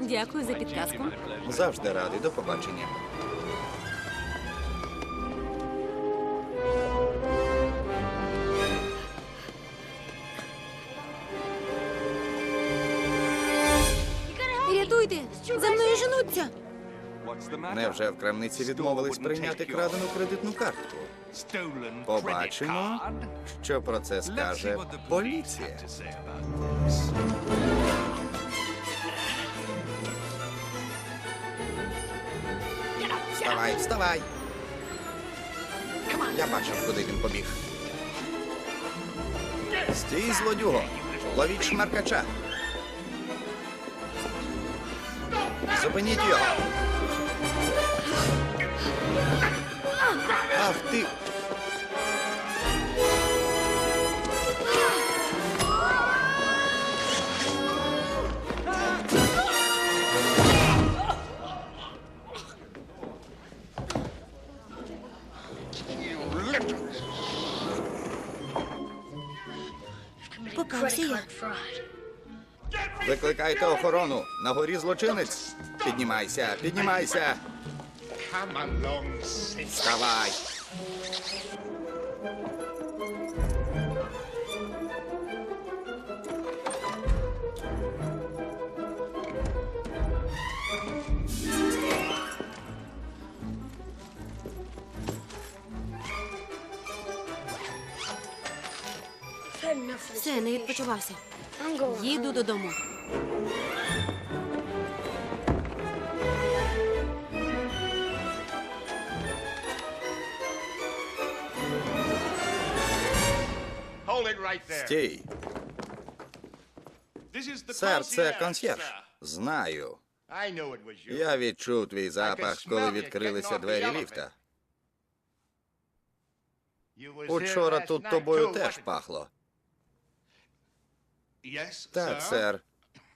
Дякую за підказку. Завжди радий. До побачення. Рятуйте! За мною женуться! Невже в крамниці відмовились прийняти крадену кредитну картку? Побачимо, що про це скаже поліція. Вставай, вставай. Я бачив, куди він побіг. Стій, злодюго! Ловіть шмаркача. Зупиніть його. Ти. Покався я. Викликайте охорону. На горі злочинець. Піднімайся, піднімайся. Вставай. Все, не відпочивався. Їду додому. Стій. Сер, це консьєрж. Знаю. Я відчув твій запах, коли відкрилися двері ліфта. Учора тут тобою теж пахло. Так, сер,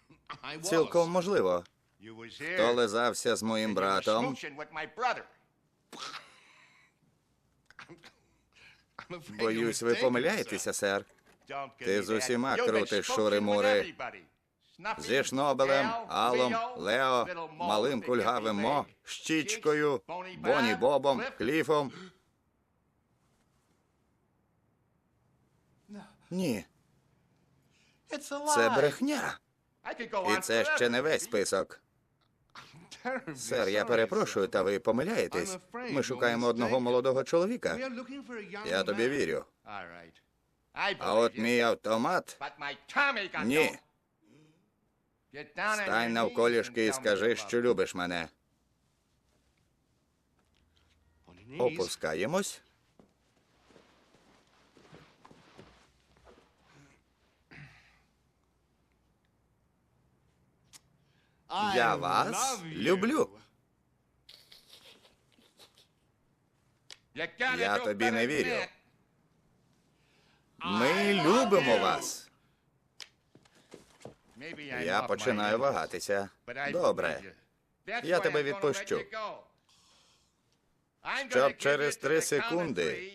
цілком можливо. Хто лизався з моїм братом? Боюсь, ви помиляєтеся, сер. Ти з усіма крутиш шури-мури. Зі Шнобелем, Алом, Лео, малим кульгавим Мо, Щічкою, Боні Бобом, Кліфом. Ні, це брехня. І це ще не весь список. Сер, я перепрошую, та ви помиляєтесь. Ми шукаємо одного молодого чоловіка. Я тобі вірю. А от мій автомат ні. Стань навколішки і скажи, що любиш мене. Опускаємось. Я вас люблю. Я тобі не вірю. Ми любимо вас. Я починаю вагатися. Добре. Я тебе відпущу. Щоб через три секунди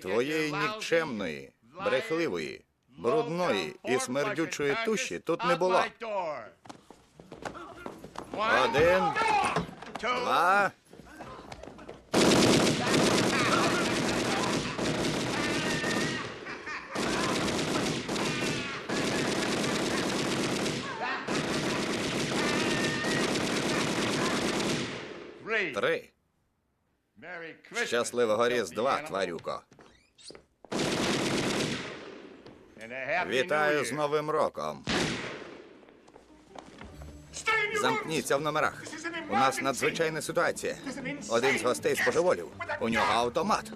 твоєї нікчемної, брехливої, брудної і смердючої туші тут не було. Один, два. Три. Щасливого Різдва, тварюко. Вітаю з Новим роком. Замкніться в номерах. У нас надзвичайна ситуація. Один з гостей споживолів. У нього автомат.